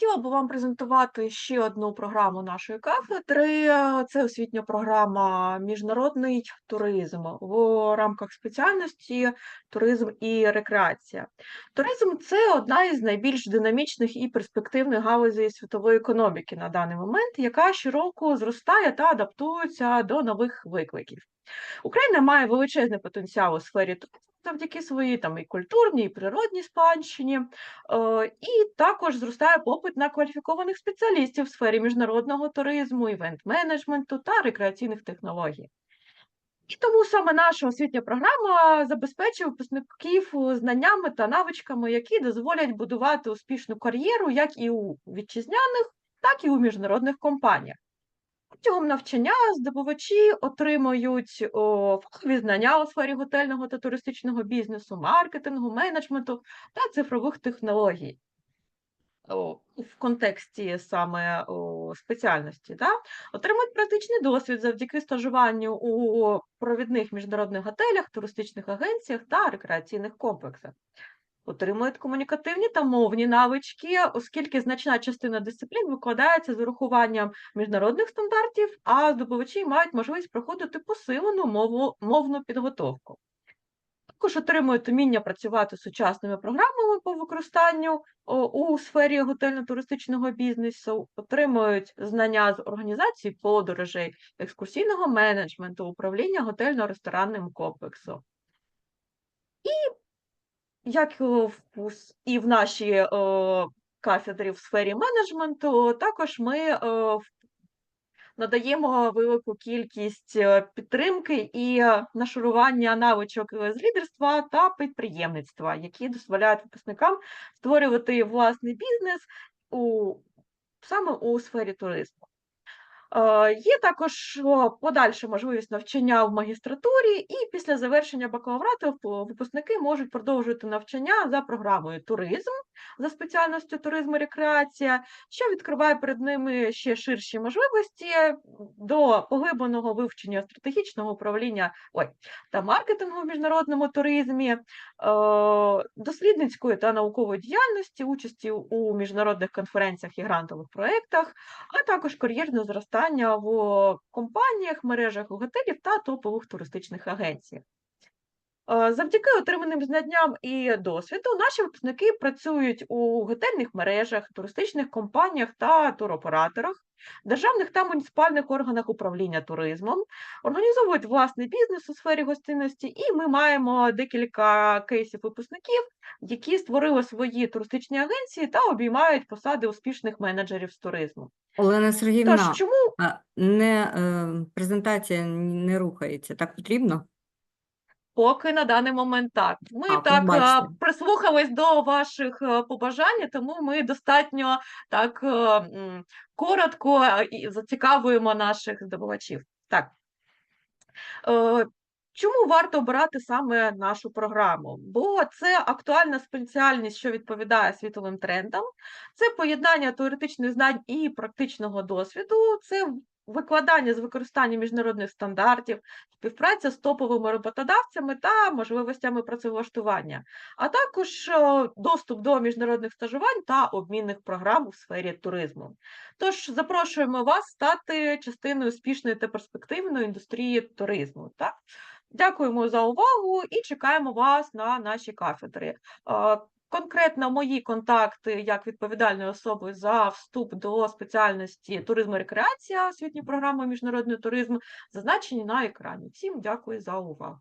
Хотіла би вам презентувати ще одну програму нашої кафедри. Це освітня програма Міжнародний туризм в рамках спеціальності туризм і рекреація. Туризм це одна із найбільш динамічних і перспективних галузей світової економіки на даний момент, яка щороку зростає та адаптується до нових викликів. Україна має величезний потенціал у сфері туризму завдяки своїй там і культурній, і природній спадщині, е, і також зростає попит на кваліфікованих спеціалістів в сфері міжнародного туризму, івент-менеджменту та рекреаційних технологій. І тому саме наша освітня програма забезпечує випускників знаннями та навичками, які дозволять будувати успішну кар'єру як і у вітчизняних, так і у міжнародних компаніях. Протягом навчання здобувачі отримують фахові знання у сфері готельного та туристичного бізнесу, маркетингу, менеджменту та цифрових технологій. В контексті саме спеціальності, да? отримують практичний досвід завдяки стажуванню у провідних міжнародних готелях, туристичних агенціях та рекреаційних комплексах. Отримують комунікативні та мовні навички, оскільки значна частина дисциплін викладається з урахуванням міжнародних стандартів, а здобувачі мають можливість проходити посилену мову, мовну підготовку. Також отримують уміння працювати з сучасними програмами по використанню у сфері готельно-туристичного бізнесу, отримують знання з організації подорожей, екскурсійного менеджменту, управління готельно-ресторанним комплексом. Як в і в нашій, е, кафедрі в сфері менеджменту, також ми, е, надаємо велику кількість, е, підтримки і нашарування навичок, з лідерства та підприємництва, які дозволяють випускникам створювати власний бізнес у саме у сфері туризму. Е, є також подальша можливість навчання в магістратурі, і після завершення бакалаврату випускники можуть продовжувати навчання за програмою туризм за спеціальністю туризм і рекреація, що відкриває перед ними ще ширші можливості до поглибленого вивчення стратегічного управління ой, та маркетингу в міжнародному туризмі, е, дослідницької та наукової діяльності, участі у міжнародних конференціях і грантових проєктах, а також кар'єрне зростання в компаніях, мережах готелів та топових туристичних агенціях. Е, Завдяки отриманим знанням і досвіду наші випускники працюють у готельних мережах, туристичних компаніях та туроператорах, державних та муніципальних органах управління туризмом, організовують власний бізнес у сфері гостинності, і ми маємо декілька кейсів випускників, які створили свої туристичні агенції та обіймають посади успішних менеджерів з туризму. Олена Сергіївна, Тож, чому не, е, презентація не рухається, так потрібно? Поки на даний момент так. Ми А, так а, бачите. прислухались до ваших е, побажань, тому ми достатньо так е, коротко е, і зацікавуємо наших здобувачів. Так. Е, Чому варто обирати саме нашу програму? Бо це актуальна спеціальність, що відповідає світовим трендам, це поєднання теоретичних знань і практичного досвіду, це викладання з використанням міжнародних стандартів, співпраця з топовими роботодавцями та можливостями працевлаштування, а також е, доступ до міжнародних стажувань та обмінних програм у сфері туризму. Тож запрошуємо вас стати частиною успішної та перспективної індустрії туризму. Так? Дякуємо за увагу і чекаємо вас на нашій кафедрі. Конкретно мої контакти як відповідальної особи за вступ до спеціальності туризм і рекреація освітньої програми міжнародний туризм зазначені на екрані. Всім дякую за увагу.